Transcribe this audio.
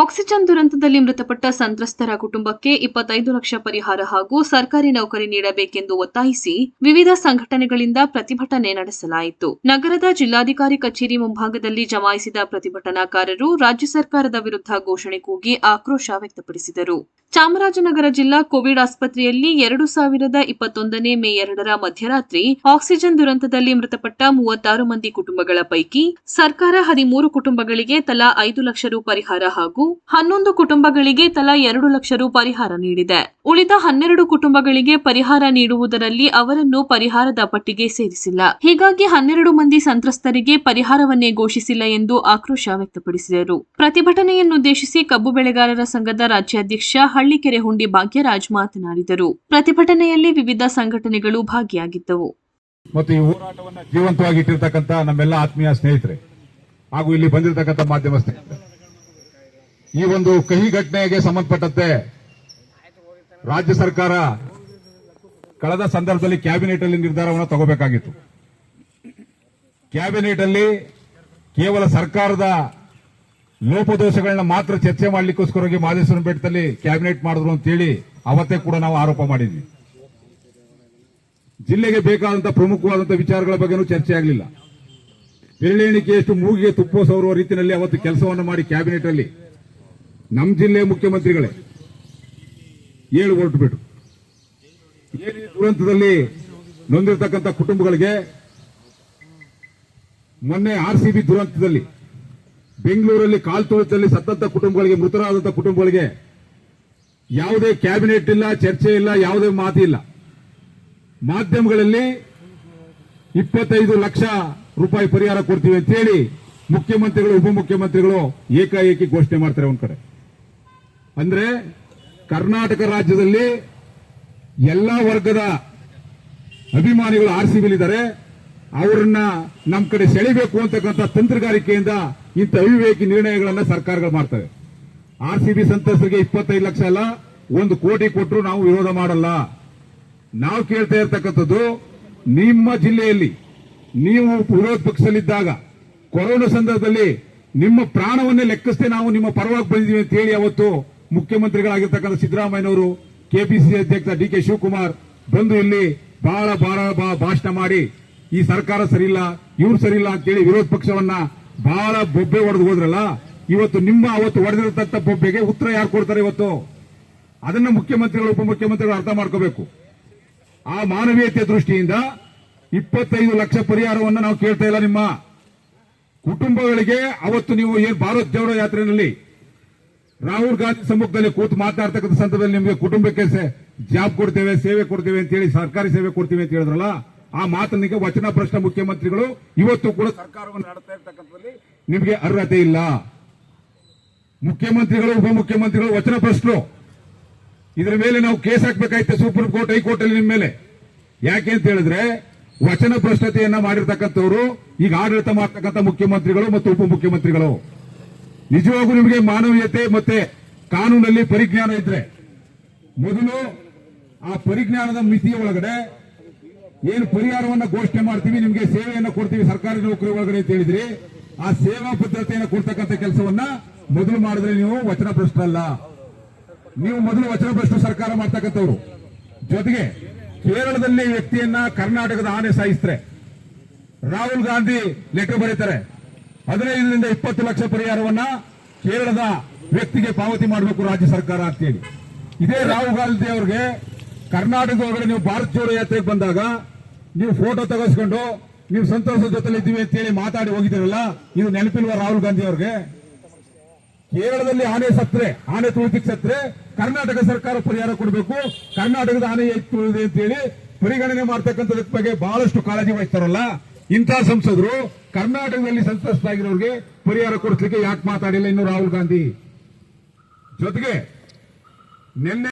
Oxygen ದುರಂತದಲ್ಲಿ ಮೃತಪಟ್ಟ ಸಂತ್ರಸ್ತರ ಕುಟುಂಬಕ್ಕೆ ಇಪ್ಪತ್ತೈದು ಲಕ್ಷ ಪರಿಹಾರ ಹಾಗೂ ಸರ್ಕಾರಿ ನೌಕರಿ ನೀಡಬೇಕೆಂದು ಒತ್ತಾಯಿಸಿ ವಿವಿಧ ಸಂಘಟನೆಗಳಿಂದ ಪ್ರತಿಭಟನೆ ನಡೆಸಲಾಯಿತು. ನಗರದ ಜಿಲ್ಲಾಧಿಕಾರಿ ಕಚೇರಿ ಮುಂಭಾಗದಲ್ಲಿ ಜಮಾಯಿಸಿದ ಪ್ರತಿಭಟನಾಕಾರರು ರಾಜ್ಯ ಸರ್ಕಾರದ ವಿರುದ್ಧ ಘೋಷಣೆ ಕೂಗಿ ಆಕ್ರೋಶ ವ್ಯಕ್ತಪಡಿಸಿದರು. ಚಾಮರಾಜನಗರ ಜಿಲ್ಲಾ ಕೋವಿಡ್ ಆಸ್ಪತ್ರೆಯಲ್ಲಿ ಎರಡು ಸಾವಿರದ ಇಪ್ಪತ್ತೊಂದನೇ ಮೇ ಎರಡರ ಮಧ್ಯರಾತ್ರಿ ಆಕ್ಸಿಜನ್ ದುರಂತದಲ್ಲಿ ಮೃತಪಟ್ಟ ಮೂವತ್ತಾರು ಮಂದಿ ಕುಟುಂಬಗಳ ಪೈಕಿ ಸರ್ಕಾರ ಹದಿಮೂರು ಕುಟುಂಬಗಳಿಗೆ ತಲಾ ಐದು ಲಕ್ಷ ರು ಪರಿಹಾರ ಹಾಗೂ ಹನ್ನೊಂದು ಕುಟುಂಬಗಳಿಗೆ ತಲಾ ಎರಡು ಲಕ್ಷ ರು ಪರಿಹಾರ ನೀಡಿದೆ. ಉಳಿದ ಹನ್ನೆರಡು ಕುಟುಂಬಗಳಿಗೆ ಪರಿಹಾರ ನೀಡುವುದರಲ್ಲಿ ಅವರನ್ನು ಪರಿಹಾರದ ಪಟ್ಟಿಗೆ ಸೇರಿಸಿಲ್ಲ. ಹೀಗಾಗಿ ಹನ್ನೆರಡು ಮಂದಿ ಸಂತ್ರಸ್ತರಿಗೆ ಪರಿಹಾರವನ್ನೇ ಘೋಷಿಸಿಲ್ಲ ಎಂದು ಆಕ್ರೋಶ ವ್ಯಕ್ತಪಡಿಸಿದರು. ಪ್ರತಿಭಟನೆಯನ್ನುದ್ದೇಶಿಸಿ ಕಬ್ಬು ಬೆಳೆಗಾರರ ಸಂಘದ ರಾಜ್ಯಾಧ್ಯಕ್ಷ ಹಳ್ಳಿಕೆರೆ ಹುಂಡಿ ಭಾಗ್ಯರಾಜ್ ಮಾತನಾಡಿದರು. ಪ್ರತಿಭಟನೆಯಲ್ಲಿ ವಿವಿಧ ಸಂಘಟನೆಗಳು ಭಾಗಿಯಾಗಿದ್ದವು. ಮತ್ತು ಈ ಹೋರಾಟವನ್ನು ಜೀವಂತವಾಗಿ ಇಟ್ಟಿರ್ತಕ್ಕಂಥ ನಮ್ಮೆಲ್ಲ ಆತ್ಮೀಯ ಸ್ನೇಹಿತರೆ, ಹಾಗೂ ಇಲ್ಲಿ ಬಂದಿರತಕ್ಕಂಥ ಮಾಧ್ಯಮ ಸ್ನೇಹಿತರೆ, ಈ ಒಂದು ಕಹಿ ಘಟನೆಗೆ ಸಂಬಂಧಪಟ್ಟಂತೆ ರಾಜ್ಯ ಸರ್ಕಾರ ಕಳೆದ ಸಂದರ್ಭದಲ್ಲಿ ಕ್ಯಾಬಿನೆಟ್ ಅಲ್ಲಿ ನಿರ್ಧಾರವನ್ನು ತಗೋಬೇಕಾಗಿತ್ತು. ಕ್ಯಾಬಿನೆಟ್ ಅಲ್ಲಿ ಕೇವಲ ಸರ್ಕಾರದ ಲೋಪದೋಷಗಳನ್ನ ಮಾತ್ರ ಚರ್ಚೆ ಮಾಡ್ಲಿಕ್ಕೋಸ್ಕರವಾಗಿ ಮಾದೇಶ್ವರ ಬೆಟ್ಟದಲ್ಲಿ ಕ್ಯಾಬಿನೆಟ್ ಮಾಡಿದ್ರು ಅಂತೇಳಿ ಅವತ್ತೇ ಕೂಡ ನಾವು ಆರೋಪ ಮಾಡಿದ್ವಿ. ಜಿಲ್ಲೆಗೆ ಬೇಕಾದಂತಹ ಪ್ರಮುಖವಾದಂತಹ ವಿಚಾರಗಳ ಬಗ್ಗೆನೂ ಚರ್ಚೆ ಆಗಲಿಲ್ಲ. ಬೆರಳೆಣಿಕೆಯಷ್ಟು ಮೂಗಿಗೆ ತುಪ್ಪ ಸೌರುವ ರೀತಿಯಲ್ಲಿ ಅವತ್ತು ಕೆಲಸವನ್ನು ಮಾಡಿ ಕ್ಯಾಬಿನೆಟ್ ಅಲ್ಲಿ ನಮ್ಮ ಜಿಲ್ಲೆಯ ಮುಖ್ಯಮಂತ್ರಿಗಳೇ ಏಳು ಹೊರಟು ಬಿಟ್ಟು. ಏನು ದುರಂತದಲ್ಲಿ ನೊಂದಿರತಕ್ಕಂಥ ಕುಟುಂಬಗಳಿಗೆ ಮೊನ್ನೆ ಆರ್ ಸಿ ದುರಂತದಲ್ಲಿ ಬೆಂಗಳೂರಲ್ಲಿ ಕಾಲ್ತುಳಿತದಲ್ಲಿ ಸತ್ತಂತ ಕುಟುಂಬಗಳಿಗೆ ಮೃತರಾದಂತಹ ಕುಟುಂಬಗಳಿಗೆ ಯಾವುದೇ ಕ್ಯಾಬಿನೆಟ್ ಇಲ್ಲ, ಚರ್ಚೆ ಇಲ್ಲ, ಯಾವುದೇ ಮಾತು ಇಲ್ಲ. ಮಾಧ್ಯಮಗಳಲ್ಲಿ ಇಪ್ಪತ್ತೈದು ಲಕ್ಷ ರೂಪಾಯಿ ಪರಿಹಾರ ಕೊಡ್ತೀವಿ ಅಂತ ಹೇಳಿ ಮುಖ್ಯಮಂತ್ರಿಗಳು, ಉಪಮುಖ್ಯಮಂತ್ರಿಗಳು ಏಕಾಏಕಿ ಘೋಷಣೆ ಮಾಡ್ತಾರೆ ಒಂದ್ ಕಡೆ. ಅಂದ್ರೆ ಕರ್ನಾಟಕ ರಾಜ್ಯದಲ್ಲಿ ಎಲ್ಲಾ ವರ್ಗದ ಅಭಿಮಾನಿಗಳು ಆರ್ ಇದ್ದಾರೆ ಅವರನ್ನ ನಮ್ಮ ಕಡೆ ಸೆಳಿಬೇಕು ಅಂತಕ್ಕಂಥ ತಂತ್ರಗಾರಿಕೆಯಿಂದ ಇಂಥ ಅವಿವೇಕಿ ನಿರ್ಣಯಗಳನ್ನ ಸರ್ಕಾರಗಳು ಮಾಡ್ತವೆ. ಆರ್ ಸಿ ಬಿ ಸಂತ್ರಸ್ತರಿಗೆ ಇಪ್ಪತ್ತೈದು ಲಕ್ಷ ಅಲ್ಲ, ಒಂದು ಕೋಟಿ ಕೊಟ್ಟರು ನಾವು ವಿರೋಧ ಮಾಡಲ್ಲ. ನಾವು ಕೇಳ್ತಾ ಇರ್ತಕ್ಕಂಥದ್ದು, ನಿಮ್ಮ ಜಿಲ್ಲೆಯಲ್ಲಿ ನೀವು ವಿರೋಧ ಪಕ್ಷದಲ್ಲಿದ್ದಾಗ, ಕೊರೋನಾ ಸಂದರ್ಭದಲ್ಲಿ ನಿಮ್ಮ ಪ್ರಾಣವನ್ನೇ ಲೆಕ್ಕಿಸದೆ ನಾವು ನಿಮ್ಮ ಪರವಾಗಿ ಬಂದಿದ್ದೀವಿ ಅಂತ ಹೇಳಿ ಅವತ್ತು ಮುಖ್ಯಮಂತ್ರಿಗಳಾಗಿರ್ತಕ್ಕಂಥ ಸಿದ್ದರಾಮಯ್ಯನವರು, ಕೆಪಿಸಿಸಿ ಅಧ್ಯಕ್ಷ ಡಿ ಕೆ ಶಿವಕುಮಾರ್ ಬಂದು ಇಲ್ಲಿ ಬಹಳ ಬಹಳ ಭಾಷಣ ಮಾಡಿ, ಈ ಸರ್ಕಾರ ಸರಿಯಿಲ್ಲ, ಇವ್ರು ಸರಿಯಿಲ್ಲ ಅಂತೇಳಿ ವಿರೋಧ ಪಕ್ಷವನ್ನ ಬಹಳ ಬೊಬ್ಬೆ ಹೊಡೆದು ಹೋದ್ರಲ್ಲ, ಇವತ್ತು ನಿಮ್ಮ ಅವತ್ತು ಹೊಡೆದಿರತಕ್ಕ ಬೊಬ್ಬೆಗೆ ಉತ್ತರ ಯಾರು ಕೊಡ್ತಾರೆ ಇವತ್ತು? ಅದನ್ನ ಮುಖ್ಯಮಂತ್ರಿಗಳು, ಉಪಮುಖ್ಯಮಂತ್ರಿಗಳು ಅರ್ಥ ಮಾಡ್ಕೋಬೇಕು. ಆ ಮಾನವೀಯತೆ ದೃಷ್ಟಿಯಿಂದ ಇಪ್ಪತ್ತೈದು ಲಕ್ಷ ಪರಿಹಾರವನ್ನು ನಾವು ಕೇಳ್ತಾ ಇಲ್ಲ ನಿಮ್ಮ. ಕುಟುಂಬಗಳಿಗೆ ಅವತ್ತು ನೀವು ಏನ್ ಭಾರತ್ ಜೋಡೋ ಯಾತ್ರೆಯಲ್ಲಿ ರಾಹುಲ್ ಗಾಂಧಿ ಸಮ್ಮುಖದಲ್ಲಿ ಕೂತು ಮಾತಾಡ್ತಕ್ಕಂಥ ಸಂದರ್ಭದಲ್ಲಿ ನಿಮಗೆ ಕುಟುಂಬಕ್ಕೆ ಜಾಬ್ ಕೊಡ್ತೇವೆ, ಸೇವೆ ಕೊಡ್ತೇವೆ ಅಂತ ಹೇಳಿ ಸರ್ಕಾರಿ ಸೇವೆ ಕೊಡ್ತೀವಿ ಅಂತ ಹೇಳಿದ್ರಲ್ಲ ಆ ಮಾತನಿಗೆ ವಚನ ಪ್ರಶ್ನ ಮುಖ್ಯಮಂತ್ರಿಗಳು ಇವತ್ತು ಕೂಡ ಸರ್ಕಾರವನ್ನು ನಡೆಸ್ತಾ ಇರ್ತಕ್ಕಂಥದ್ರಲ್ಲಿ ನಿಮಗೆ ಅರ್ಹತೆ ಇಲ್ಲ. ಮುಖ್ಯಮಂತ್ರಿಗಳು, ಉಪಮುಖ್ಯಮಂತ್ರಿಗಳು ವಚನ ಪ್ರಶ್ನರು ಇದರ ಮೇಲೆ ನಾವು ಕೇಸ್ ಹಾಕ್ಬೇಕಾಯ್ತು ಸುಪ್ರೀಂ ಕೋರ್ಟ್ ಹೈಕೋರ್ಟ್ ಅಲ್ಲಿ ನಿಮ್ಮ ಮೇಲೆ. ಯಾಕೆ ಅಂತ ಹೇಳಿದ್ರೆ ವಚನ ಪ್ರಶ್ನತೆಯನ್ನ ಮಾಡಿರ್ತಕ್ಕಂಥವ್ರು ಈಗ ಆಡಳಿತ ಮಾಡ್ತಕ್ಕಂಥ ಮುಖ್ಯಮಂತ್ರಿಗಳು ಮತ್ತು ಉಪಮುಖ್ಯಮಂತ್ರಿಗಳು. ನಿಜವಾಗೂ ನಿಮಗೆ ಮಾನವೀಯತೆ ಮತ್ತೆ ಕಾನೂನಲ್ಲಿ ಪರಿಜ್ಞಾನ ಇದ್ರೆ ಮೊದಲು ಆ ಪರಿಜ್ಞಾನದ ಮಿತಿಯ ಒಳಗಡೆ ಏನು ಪರಿಹಾರವನ್ನ ಘೋಷಣೆ ಮಾಡ್ತೀವಿ, ನಿಮಗೆ ಸೇವೆಯನ್ನು ಕೊಡ್ತೀವಿ ಸರ್ಕಾರಿ ನೌಕರಿ ಒಳಗಡೆ ಅಂತ ಹೇಳಿದ್ರಿ. ಆ ಸೇವಾ ಭದ್ರತೆಯನ್ನು ಕೊಡ್ತಕ್ಕಂಥ ಕೆಲಸವನ್ನ ಮೊದಲು ಮಾಡಿದ್ರೆ ನೀವು ವಚನ ಭ್ರಷ್ಟರಲ್ಲ ನೀವು ಮೊದಲು ವಚನ ಭ್ರಷ್ಟ ಸರ್ಕಾರ ಮಾಡ್ತಕ್ಕಂಥವ್ರು. ಜೊತೆಗೆ ಕೇರಳದಲ್ಲಿ ವ್ಯಕ್ತಿಯನ್ನ ಕರ್ನಾಟಕದ ಆನೆ ಸಾಯಿಸ್ತಾರೆ. ರಾಹುಲ್ ಗಾಂಧಿ ಲೆಟರ್ ಬರೀತಾರೆ. ಹದಿನೈದರಿಂದ ಇಪ್ಪತ್ತು ಲಕ್ಷ ಪರಿಹಾರವನ್ನ ಕೇರಳದ ವ್ಯಕ್ತಿಗೆ ಪಾವತಿ ಮಾಡಬೇಕು ರಾಜ್ಯ ಸರ್ಕಾರ ಅಂತೇಳಿ. ಇದೇ ರಾಹುಲ್ ಗಾಂಧಿ ಅವರಿಗೆ ಕರ್ನಾಟಕದ ಒಳಗಡೆ ನೀವು ಭಾರತ ಜೋಡೋ ಯಾತ್ರೆಗೆ ಬಂದಾಗ ನೀವು ಫೋಟೋ ತಗಸ್ಕೊಂಡು ನೀವು ಸಂತೋಷದ ಜೊತೆಲಿ ಇದ್ದೀವಿ ಅಂತೇಳಿ ಮಾತಾಡಿ ಹೋಗಿದ್ದೀರಲ್ಲ, ಇದು ನೆನಪಿಲ್ವ ರಾಹುಲ್ ಗಾಂಧಿ ಅವ್ರಿಗೆ? ಕೇರಳದಲ್ಲಿ ಆನೆ ಸತ್ರೆ ಆನೆ ತುಳಿತಿಗೆ ಸತ್ರೆ ಕರ್ನಾಟಕ ಸರ್ಕಾರ ಪರಿಹಾರ ಕೊಡಬೇಕು, ಕರ್ನಾಟಕದ ಆನೆ ಅಂತೇಳಿ ಅಂತ ಹೇಳಿ ಪರಿಗಣನೆ ಮಾಡ್ತಕ್ಕಂಥದ್ರ ಬಗ್ಗೆ ಬಹಳಷ್ಟು ಕಾಳಜಿ ವಹಿಸ್ತಾರಲ್ಲ. ಇಂಥ ಸಂಸದರು ಕರ್ನಾಟಕದಲ್ಲಿ ಸಂತ್ರಸ್ತರಾಗಿರೋರಿಗೆ ಪರಿಹಾರ ಕೊಡಿಸ್ಲಿಕ್ಕೆ ಯಾಕೆ ಮಾತಾಡಿಲ್ಲ ಇನ್ನು ರಾಹುಲ್ ಗಾಂಧಿ? ಜೊತೆಗೆ ನಿನ್ನೆ